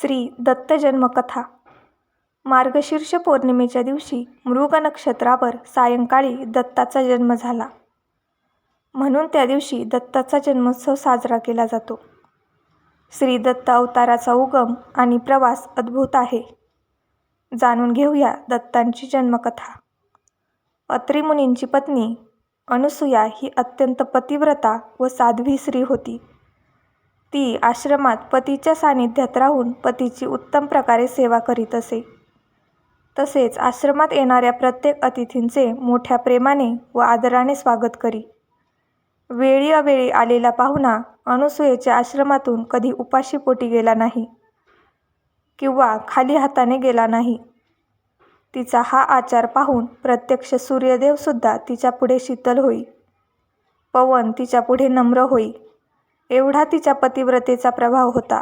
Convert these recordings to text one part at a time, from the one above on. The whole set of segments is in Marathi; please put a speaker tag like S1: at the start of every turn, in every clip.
S1: श्री दत्त जन्मकथा मार्गशीर्ष पौर्णिमेच्या दिवशी मृग नक्षत्रावर सायंकाळी दत्ताचा जन्म झाला. म्हणून त्या दिवशी दत्ताचा जन्मोत्सव साजरा केला जातो. श्री दत्त अवताराचा उगम आणि प्रवास अद्भुत आहे. जाणून घेऊया दत्तांची जन्मकथा. अत्रिमुनींची पत्नी अनुसूया ही अत्यंत पतिव्रता व साध्वी स्त्री होती. ती आश्रमात पतीच्या सान्निध्यात राहून पतीची उत्तम प्रकारे सेवा करीत असे. तसेच आश्रमात येणाऱ्या प्रत्येक अतिथींचे मोठ्या प्रेमाने व आदराने स्वागत करी. वेळी अवेळी आलेला पाहुणा अनुसूयेच्या आश्रमातून कधी उपाशी पोटी गेला नाही किंवा खाली हाताने गेला नाही. तिचा हा आचार पाहून प्रत्यक्ष सूर्यदेवसुद्धा तिच्या पुढे शीतल होई. पवन तिच्या पुढे नम्र होई. एवढा तिच्या पतिव्रतेचा प्रभाव होता.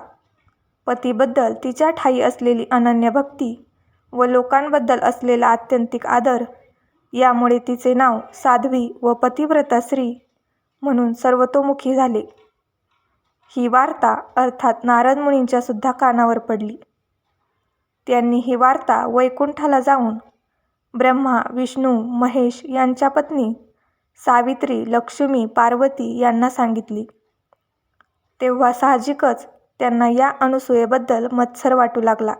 S1: पतीबद्दल तिच्या ठायी असलेली अनन्य भक्ती व लोकांबद्दल असलेला आत्यंतिक आदर यामुळे तिचे नाव साध्वी व पतिव्रता श्री म्हणून सर्वतोमुखी झाले. ही वार्ता अर्थात नारद मुनींच्या सुद्धा कानावर पडली. त्यांनी ही वार्ता वैकुंठाला जाऊन ब्रह्मा विष्णू महेश यांच्या पत्नी सावित्री लक्ष्मी पार्वती यांना सांगितली. तेव्हा साहजिकच त्यांना या अनुसूयेबद्दल मत्सर वाटू लागला.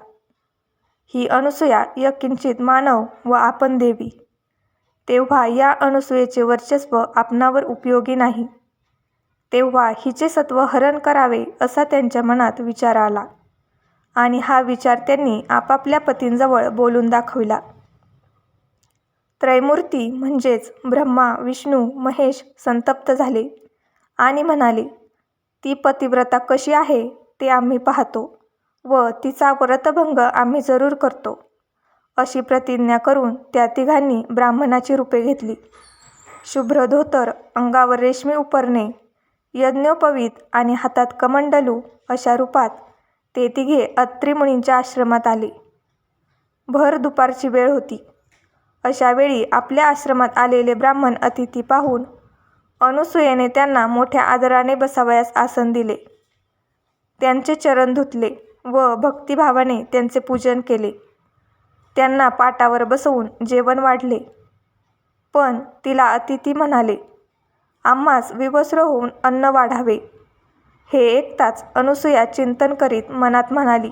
S1: ही अनुसूया यकिंचित मानव व आपण देवी. तेव्हा या अनुसूयेचे वर्चस्व आपणावर उपयोगी नाही. तेव्हा हिचे सत्व हरण करावे असा त्यांच्या मनात विचार आला आणि हा विचार त्यांनी आपापल्या पतींजवळ बोलून दाखविला. त्रैमूर्ती म्हणजेच ब्रह्मा विष्णू महेश संतप्त झाले आणि म्हणाले ती पतिव्रता कशी आहे ते आम्ही पाहतो व तिचा व्रतभंग आम्ही जरूर करतो. अशी प्रतिज्ञा करून त्या तिघांनी ब्राह्मणाची रूपे घेतली. शुभ्र धोतर अंगावर रेशमी उपरणे यज्ञोपवीत आणि हातात कमंडलू अशा रूपात ते तिघे अत्रिमुनींच्या आश्रमात आले. भर दुपारची वेळ होती. अशावेळी आपल्या आश्रमात आलेले ब्राह्मण अतिथी पाहून अनुसूयेने त्यांना मोठ्या आदराने बसावयास आसन दिले. त्यांचे चरण धुतले व भक्तिभावाने त्यांचे पूजन केले. त्यांना पाटावर बसवून जेवण वाढले. पण तिला अतिथी म्हणाले आम्हास विवस्त्र होऊन अन्न वाढावे. हे ऐकताच अनुसूया चिंतन करीत मनात म्हणाली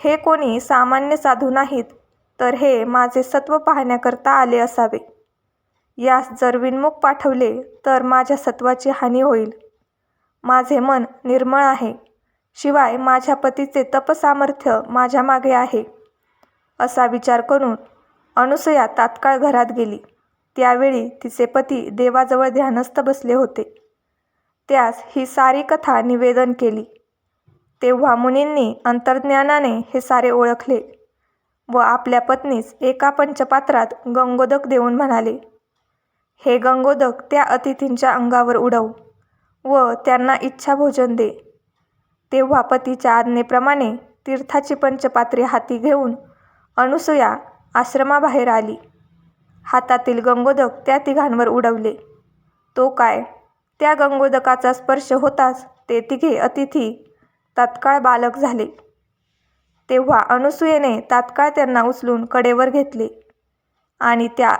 S1: हे कोणी सामान्य साधू नाहीत तर हे माझे सत्व पाहण्याकरता आले असावे. यास जर विनमुख पाठवले तर माझ्या सत्वाची हानी होईल. माझे मन निर्मळ आहे. शिवाय माझ्या पतीचे तपसामर्थ्य माझ्या मागे आहे. असा विचार करून अनुसया तात्काळ घरात गेली. त्यावेळी तिचे पती देवाजवळ ध्यानस्थ बसले होते. त्यास ही सारी कथा निवेदन केली. तेव्हा मुनींनी अंतर्ज्ञानाने हे सारे ओळखले व आपल्या पत्नीस एका पंचपात्रात गंगोदक देऊन म्हणाले हे गंगोदक त्या अतिथींच्या अंगावर उडव व त्यांना इच्छा भोजन दे. तेव्हा पतीच्या आज्ञेप्रमाणे तीर्थाची पंचपात्रे हाती घेऊन अनुसूया आश्रमाबाहेर आली. हातातील गंगोदक त्या तिघांवर उडवले. तो काय? त्या गंगोदकाचा स्पर्श होताच ते तिघे अतिथी तात्काळ बालक झाले. तेव्हा अनुसूयेने तात्काळ त्यांना उचलून कडेवर घेतले आणि त्या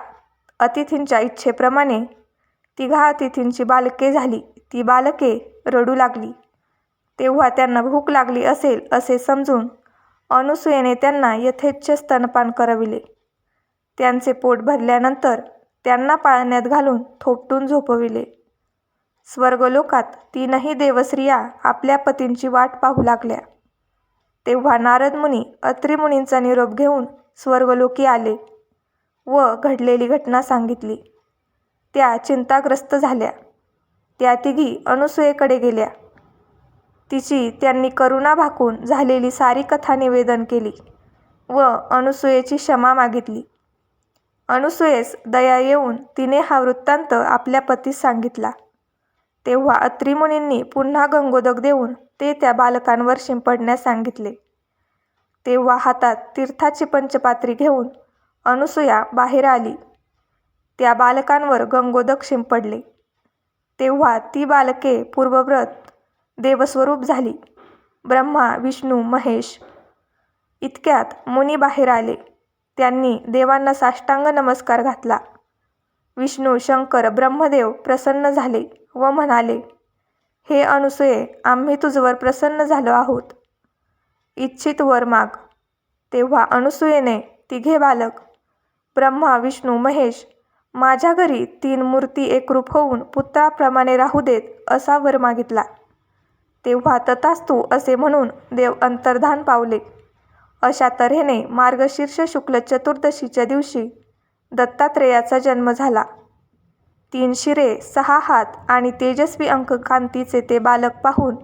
S1: अतिथींच्या इच्छेप्रमाणे तिघा अतिथींची बालके झाली. ती बालके रडू लागली. तेव्हा त्यांना भूक लागली असेल असे समजून अनुसूयेने त्यांना यथेच्छ स्तनपान करविले. त्यांचे पोट भरल्यानंतर त्यांना पाळण्यात घालून थोपटून झोपविले. स्वर्गलोकात तीनही देवस्त्रिया आपल्या पतींची वाट पाहू लागल्या. तेव्हा नारद मुनी निरोप घेऊन स्वर्गलोकी आले. व घडलेली घटना सांगितली. त्या चिंताग्रस्त झाल्या. त्या तिघी अनुसूयेकडे गेल्या. तिची त्यांनी करुणा भाकून झालेली सारी कथा निवेदन केली व अनुसूयेची क्षमा मागितली. अनुसूयेस दया येऊन तिने हा वृत्तांत आपल्या पतीस सांगितला. तेव्हा अत्रिमुनींनी पुन्हा गंगोदक देऊन ते त्या बालकांवर शिंपडण्यास सांगितले. तेव्हा हातात तीर्थाची पंचपात्री घेऊन अनुसूया बाहेर आली. त्या बालकांवर गंगोदक शिंपडले. तेव्हा ती बालके पूर्वव्रत देवस्वरूप झाली. ब्रह्मा विष्णू महेश इतक्यात मुनी बाहेर आले. त्यांनी देवांना साष्टांग नमस्कार घातला. विष्णू शंकर ब्रह्मदेव प्रसन्न झाले व म्हणाले हे अनुसूये आम्ही तुझवर प्रसन्न झालो आहोत. इच्छित वर माग. तेव्हा अनुसूयेने तिघे बालक ब्रह्मा विष्णू महेश माझ्या घरी तीन मूर्ती एकरूप होऊन पुत्राप्रमाणे राहू देत असा वर मागितला. तेव्हा तथास्तू असे म्हणून देव अंतर्धान पावले. अशा तऱ्हेने मार्गशीर्ष शुक्ल चतुर्दशीच्या दिवशी दत्तात्रेयाचा जन्म झाला. तीन शिरे सहा हात आणि तेजस्वी अंककांतीचे ते बालक पाहून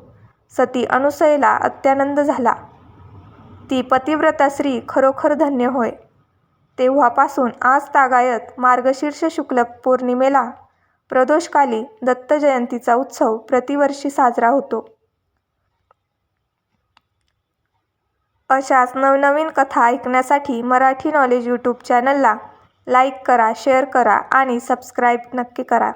S1: सती अनुसयेला अत्यानंद झाला. ती पतिव्रता स्त्री खरोखर धन्य होय. तेव्हापासून आज तागायत मार्गशीर्ष शुक्ल पौर्णिमेला प्रदोषकाली दत्त जयंतीचा उत्सव प्रतिवर्षी साजरा होतो. अशाच नवनवीन कथा ऐकण्यासाठी मराठी नॉलेज यूट्यूब चॅनलला लाईक करा शेअर करा आणि सबस्क्राईब नक्की करा.